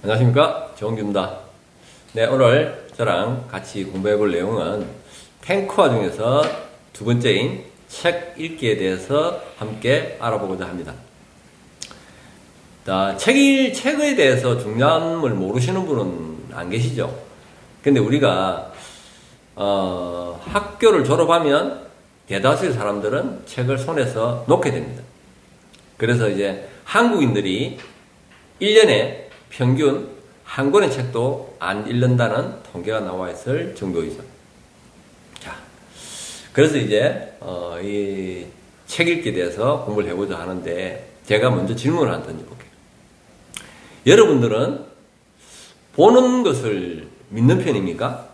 안녕하십니까 정규입니다. 네 오늘 저랑 같이 공부해 볼 내용은 탱크화 중에서 두 번째인 책 읽기에 대해서 함께 알아보고자 합니다. 자, 책, 읽, 책에 대해서 중요함을 모르시는 분은 안 계시죠? 근데 우리가 어, 학교를 졸업하면 대다수의 사람들은 책을 손에서 놓게 됩니다. 그래서 이제 한국인들이 1년에 평균 한 권의 책도 안 읽는다는 통계가 나와 있을 정도이죠. 자, 그래서 이제 어, 이책 읽기에 대해서 공부를 해보자 하는데 제가 먼저 질문을 한 던져볼게요. 여러분들은 보는 것을 믿는 편입니까?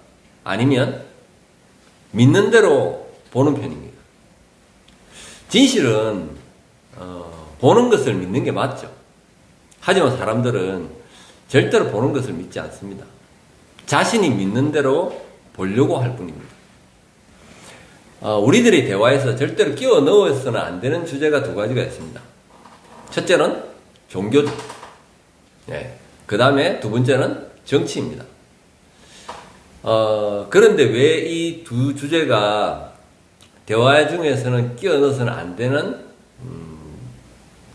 아니면 믿는 대로 보는 편입니까? 진실은 어, 보는 것을 믿는 게 맞죠. 하지만 사람들은 절대로 보는 것을 믿지 않습니다. 자신이 믿는 대로 보려고 할 뿐입니다. 어, 우리들의 대화에서 절대로 끼워 넣어서는 안 되는 주제가 두 가지가 있습니다. 첫째는 종교죠. 네. 그 다음에 두 번째는 정치입니다. 어, 그런데 왜 이 두 주제가 대화 중에서는 끼워 넣어서는 안 되는 음,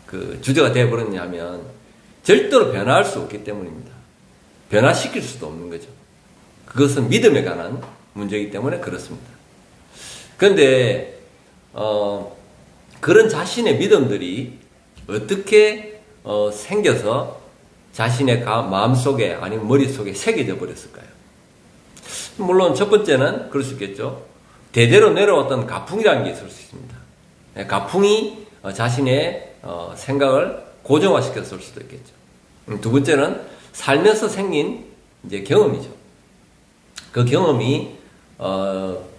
그 주제가 되어버렸냐면 절대로 변화할 수 없기 때문입니다. 변화시킬 수도 없는 거죠. 그것은 믿음에 관한 문제이기 때문에 그렇습니다. 그런데 어, 그런 자신의 믿음들이 어떻게 어, 생겨서 자신의 가, 마음 속에 아니면 머릿 속에 새겨져 버렸을까요? 물론 첫 번째는 그럴 수 있겠죠. 대대로 내려왔던 가풍이라는 게 있을 수 있습니다. 네, 가풍이 어, 자신의 어, 생각을 고정화시켰을 수도 있겠죠. 음, 두 번째는 살면서 생긴 이제 경험이죠. 그 경험이 어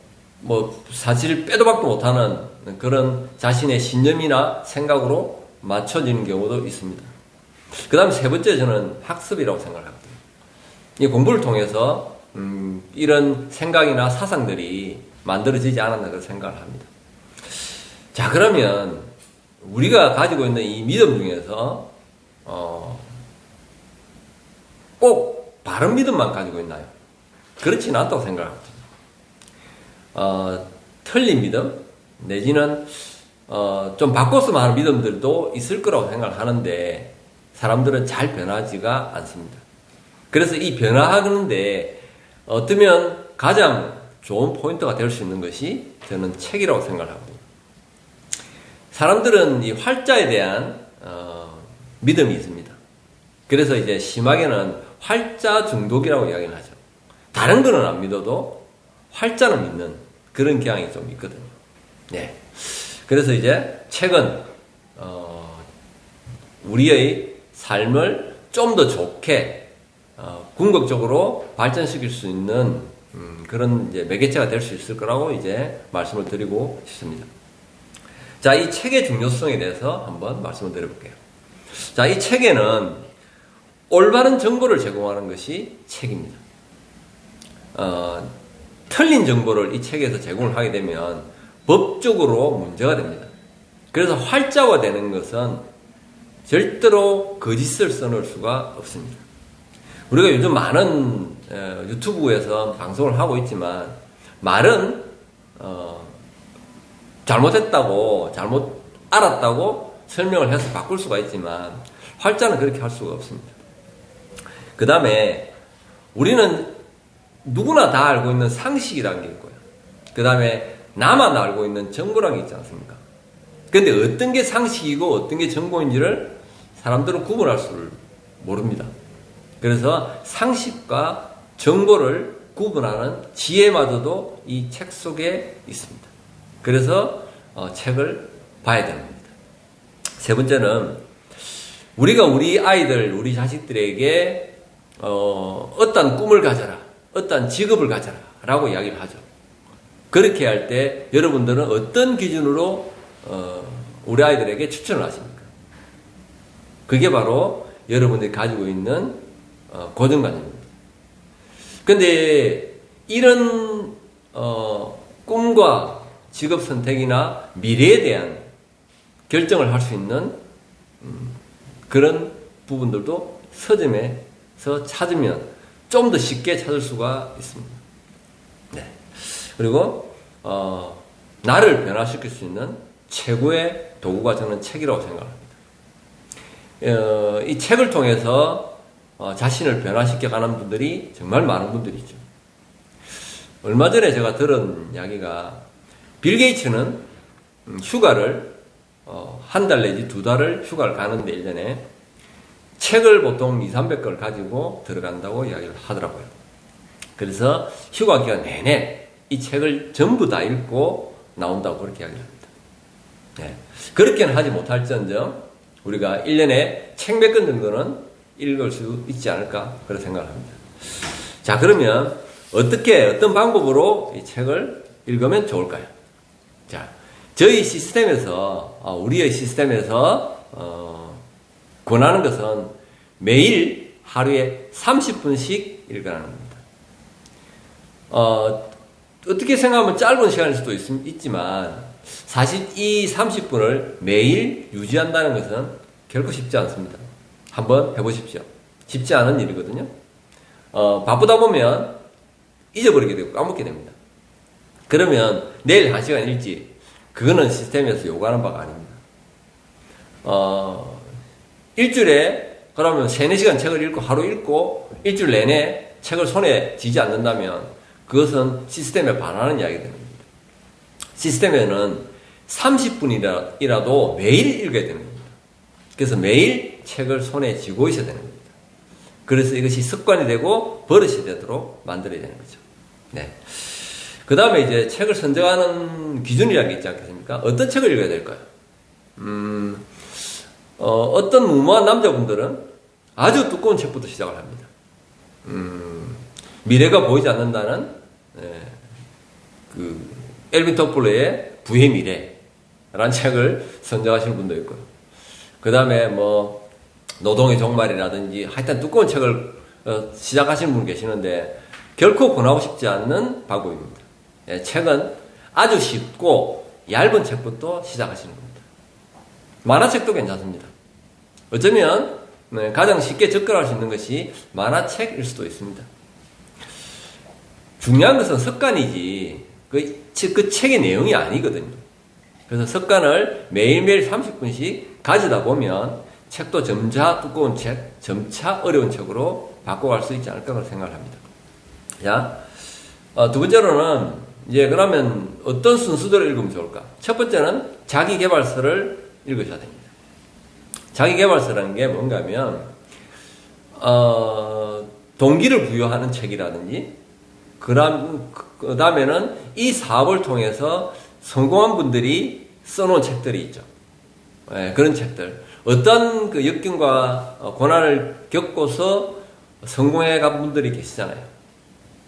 뭐 사실 빼도 박도 못하는 그런 자신의 신념이나 생각으로 맞춰지는 경우도 있습니다. 그 다음 세 번째 저는 학습이라고 생각하거든요. 이 공부를 통해서 음, 이런 생각이나 사상들이 만들어지지 않았나 그런 생각을 합니다. 자 그러면 우리가 가지고 있는 이 믿음 중에서 어, 꼭 바른 믿음만 가지고 있나요? 그렇지는 않다고 생각합니다. 어, 틀린 믿음 내지는 어, 좀 바꿨으면 하는 믿음들도 있을 거라고 생각을 하는데 사람들은 잘 변하지가 않습니다. 그래서 이 변화하는데 어쩌면 가장 좋은 포인트가 될 수 있는 것이 저는 책이라고 생각을 합니다. 사람들은 이 활자에 대한 어, 믿음이 있습니다. 그래서 이제 심하게는 활자 중독이라고 이야기를 하죠. 다른 거는 안 믿어도 활자는 믿는 그런 경향이 좀 있거든요. 네. 그래서 이제 책은 어, 우리의 삶을 좀 더 좋게 어, 궁극적으로 발전시킬 수 있는 음, 그런 이제 매개체가 될 수 있을 거라고 이제 말씀을 드리고 싶습니다. 자, 이 책의 중요성에 대해서 한번 말씀을 드려볼게요. 자, 이 책에는 올바른 정보를 제공하는 것이 책입니다. 어, 틀린 정보를 이 책에서 제공을 하게 되면 법적으로 문제가 됩니다. 그래서 활자화되는 것은 절대로 거짓을 써놓을 수가 없습니다. 우리가 요즘 많은 어, 유튜브에서 방송을 하고 있지만 말은 어, 잘못했다고 잘못 알았다고 설명을 해서 바꿀 수가 있지만 활자는 그렇게 할 수가 없습니다. 그 다음에 우리는 누구나 다 알고 있는 상식이라는 게 있고요. 그 다음에 나만 알고 있는 정보라는 게 있지 않습니까? 근데 어떤 게 상식이고 어떤 게 정보인지를 사람들은 구분할 수를 모릅니다. 그래서 상식과 정보를 구분하는 지혜마저도 이 책 속에 있습니다. 그래서 어, 책을 봐야 되는 겁니다. 세 번째는 우리가 우리 아이들, 우리 자식들에게 어, 어떤 꿈을 가져라, 어떤 직업을 가져라 라고 이야기를 하죠. 그렇게 할 때 여러분들은 어떤 기준으로 어, 우리 아이들에게 추천을 하십니까? 그게 바로 여러분들이 가지고 있는 어, 고정관념입니다. 근데 이런 어, 꿈과 직업 선택이나 미래에 대한 결정을 할 수 있는 음, 그런 부분들도 서점에 통해서 찾으면 좀 더 쉽게 찾을 수가 있습니다. 네. 그리고 어, 나를 변화시킬 수 있는 최고의 도구가 저는 책이라고 생각합니다. 어, 이 책을 통해서 어, 자신을 변화시켜 가는 분들이 정말 많은 분들이죠. 얼마 전에 제가 들은 이야기가 빌 게이츠는 음, 휴가를 어, 한 달 내지 두 달을 휴가를 가는데 1년에 책을 보통 2, 300걸 가지고 들어간다고 이야기를 하더라고요. 그래서 휴가 기간 내내 이 책을 전부 다 읽고 나온다고 그렇게 이야기를 합니다. 네. 그렇게는 하지 못할지언정 우리가 1년에 책 몇 권 정도는 읽을 수 있지 않을까 그런 생각을 합니다. 자 그러면 어떻게 어떤 방법으로 이 책을 읽으면 좋을까요? 자 저희 시스템에서 어, 우리의 시스템에서 어, 권하는 것은 매일 하루에 30분씩 읽으라는 겁니다. 어, 어떻게 생각하면 짧은 시간일 수도 있, 지만 사실 이 30분을 매일 유지한다는 것은 결코 쉽지 않습니다. 한번 해보십시오. 쉽지 않은 일이거든요. 어, 바쁘다 보면 잊어버리게 되고 까먹게 됩니다. 그러면 내일 한 시간 읽지. 그거는 시스템에서 요구하는 바가 아닙니다. 어, 일주일에 그러면 3, 4시간 책을 읽고 하루 읽고 일주일 내내 책을 손에 쥐지 않는다면 그것은 시스템에 반하는 이야기 됩니다. 시스템에는 30분이라도 매일 읽어야 되는 겁니다. 그래서 매일 책을 손에 쥐고 있어야 되는 겁니다. 그래서 이것이 습관이 되고 버릇이 되도록 만들어야 되는 거죠. 네. 그 다음에 이제 책을 선정하는 기준이라는 게 있지 않겠습니까? 어떤 책을 읽어야 될까요? 음, 어, 떤 무모한 남자분들은 아주 두꺼운 책부터 시작을 합니다. 음, 미래가 보이지 않는다는, 네, 그, 엘빈 토플러의 부의 미래라는 책을 선정하시는 분도 있고요. 그 다음에 뭐, 노동의 종말이라든지 하여튼 두꺼운 책을 어, 시작하시는 분 계시는데 결코 권하고 싶지 않는 방법입니다. 예, 책은 아주 쉽고 얇은 책부터 시작하시는 겁니다. 만화책도 괜찮습니다. 어쩌면 네, 가장 쉽게 접근할 수 있는 것이 만화책일 수도 있습니다. 중요한 것은 습관이지 그, 그 책의 내용이 아니거든요. 그래서 습관을 매일매일 30분씩 가지다 보면 책도 점차 두꺼운 책, 점차 어려운 책으로 바꿔갈 수 있지 않을까 생각을 합니다. 자, 어, 두 번째로는 이제 그러면 어떤 순수대로 읽으면 좋을까? 첫 번째는 자기 개발서를 읽으셔야 됩니다. 자기 개발서라는 게 뭔가 하면, 어, 동기를 부여하는 책이라든지, 그 다음에는 이 사업을 통해서 성공한 분들이 써놓은 책들이 있죠. 네, 그런 책들. 어떤 그 역경과 고난을 겪고서 성공해 간 분들이 계시잖아요.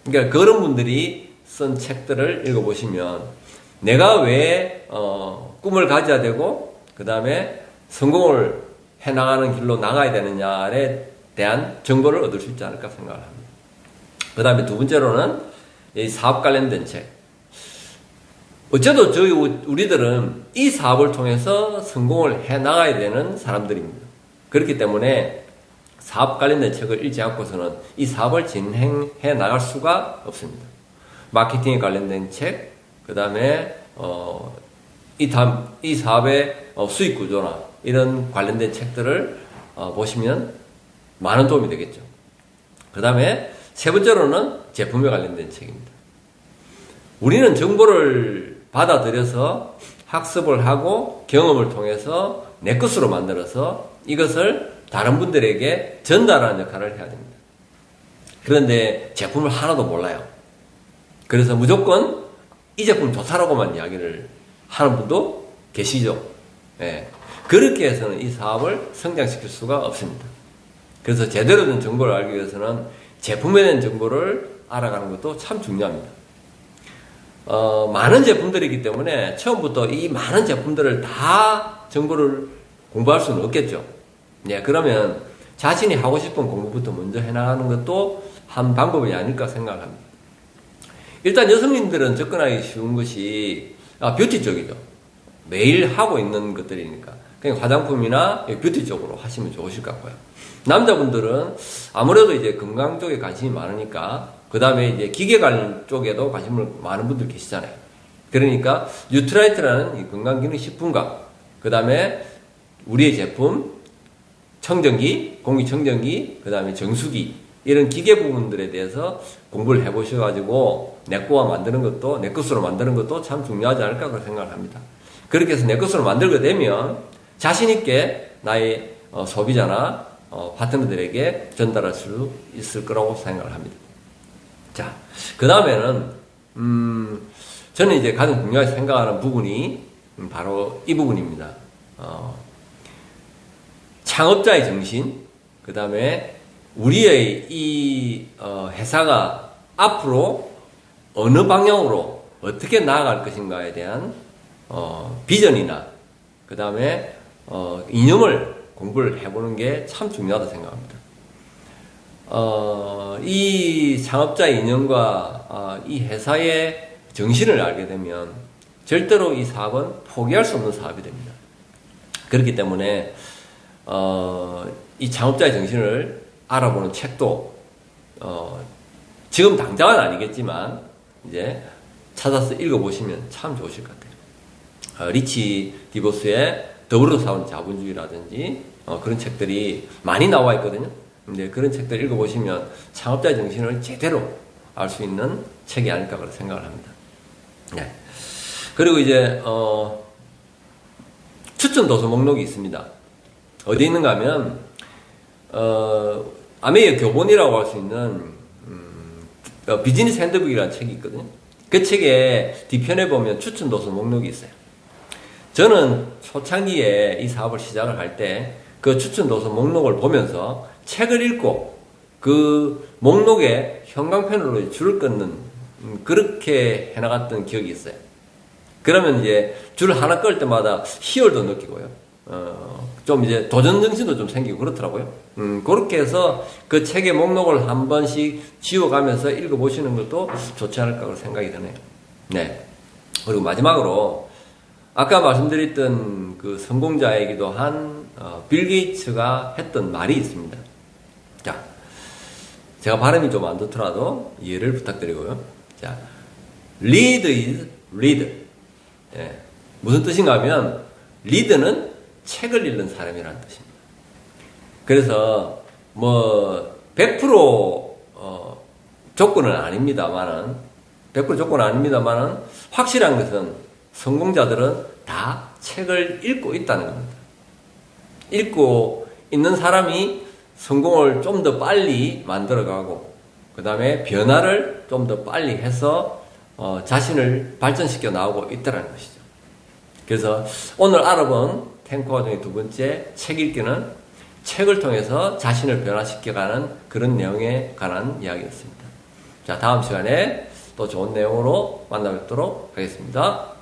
그러니까 그런 분들이 쓴 책들을 읽어보시면 내가 왜 어, 꿈을 가져야 되고 그 다음에 성공을 해나가는 길로 나가야 되느냐에 대한 정보를 얻을 수 있지 않을까 생각을 합니다. 그 다음에 두 번째로는 이 사업 관련된 책. 어째도 저희 우리들은 이 사업을 통해서 성공을 해 나가야 되는 사람들입니다. 그렇기 때문에 사업 관련된 책을 읽지 않고서는 이 사업을 진행해 나갈 수가 없습니다. 마케팅에 관련된 책, 그 다음에 어, 이, 담, 이 사업의 어, 수익 구조나 이런 관련된 책들을 어, 보시면 많은 도움이 되겠죠. 그 다음에 세 번째로는 제품에 관련된 책입니다. 우리는 정보를 받아들여서 학습을 하고 경험을 통해서 내 것으로 만들어서 이것을 다른 분들에게 전달하는 역할을 해야 됩니다. 그런데 제품을 하나도 몰라요. 그래서 무조건 이 제품 좋다라고만 이야기를 하는 분도 계시죠. 예. 그렇게 해서는 이 사업을 성장시킬 수가 없습니다. 그래서 제대로 된 정보를 알기 위해서는 제품에 대한 정보를 알아가는 것도 참 중요합니다. 어, 많은 제품들이기 때문에 처음부터 이 많은 제품들을 다 정보를 공부할 수는 없겠죠. 예, 그러면 자신이 하고 싶은 공부부터 먼저 해나가는 것도 한 방법이 아닐까 생각합니다. 일단 여성님들은 접근하기 쉬운 것이 아, 뷰티 쪽이죠. 매일 하고 있는 것들이니까. 그냥 화장품이나 뷰티 쪽으로 하시면 좋으실 것 같고요. 남자분들은 아무래도 이제 건강 쪽에 관심이 많으니까 그 다음에 이제 기계 관련 쪽에도 관심을 많은 분들 계시잖아요. 그러니까 뉴트라이트라는 이 건강기능식품과 그 다음에 우리의 제품 청정기, 공기청정기, 그 다음에 정수기 이런 기계 부분들에 대해서 공부를 해보셔가지고 내 거와 만드는 것도 내 것으로 만드는 것도 참 중요하지 않을까 그렇게 생각합니다. 그렇게 해서 내 것으로 만들게 되면 자신 있게 나의 어, 소비자나 어, 파트너들에게 전달할 수 있을 거라고 생각을 합니다. 자, 그 다음에는 음, 저는 이제 가장 중요하게 생각하는 부분이 음, 바로 이 부분입니다. 어, 창업자의 정신, 그 다음에 우리의 이 어, 회사가 앞으로 어느 방향으로 어떻게 나아갈 것인가에 대한 어, 비전이나 그 다음에 어, 이념을 공부를 해보는 게 참 중요하다 생각합니다. 어, 이 창업자의 이념과 어, 이 회사의 정신을 알게 되면 절대로 이 사업은 포기할 수 없는 사업이 됩니다. 그렇기 때문에 어, 이 창업자의 정신을 알아보는 책도 어, 지금 당장은 아니겠지만 이제 찾아서 읽어보시면 참 좋으실 것 같아요. 어, 리치 디보스의 더불어 사는 자본주의라든지 어, 그런 책들이 많이 나와 있거든요. 근데 그런 책들 읽어보시면 창업자의 정신을 제대로 알 수 있는 책이 아닐까 그렇게 생각을 합니다. 네. 그리고 이제 어, 추천 도서 목록이 있습니다. 어디 있는가 하면 어, 아메리카 교본이라고 할 수 있는 음, 어, 비즈니스 핸드북이라는 책이 있거든요. 그 책의 뒤편에 보면 추천 도서 목록이 있어요. 저는 초창기에 이 사업을 시작을 할 때 그 추천 도서 목록을 보면서 책을 읽고 그 목록에 형광펜으로 줄을 끊는 음, 그렇게 해나갔던 기억이 있어요. 그러면 이제 줄 하나 끌 때마다 희열도 느끼고요. 어, 좀 이제 도전 정신도 좀 생기고 그렇더라고요. 음, 그렇게 해서 그 책의 목록을 한 번씩 지워가면서 읽어보시는 것도 좋지 않을까 생각이 드네요. 네. 그리고 마지막으로 아까 말씀드렸던 그 성공자이기도 한 어, 빌 게이츠가 했던 말이 있습니다. 자, 제가 발음이 좀 안 좋더라도 이해를 부탁드리고요. 자, lead is read. 예, 무슨 뜻인가 하면 리드는 책을 읽는 사람이라는 뜻입니다. 그래서 뭐 100% 어, 조건은 아닙니다만은 100% 조건은 아닙니다만은 확실한 것은 성공자들은 다 책을 읽고 있다는 겁니다. 읽고 있는 사람이 성공을 좀 더 빨리 만들어가고 그 다음에 변화를 좀 더 빨리 해서 어, 자신을 발전시켜 나오고 있다는 것이죠. 그래서 오늘 알아본 탱커 중에 두 번째 책 읽기는 책을 통해서 자신을 변화시켜가는 그런 내용에 관한 이야기였습니다. 자, 다음 시간에 또 좋은 내용으로 만나 뵙도록 하겠습니다.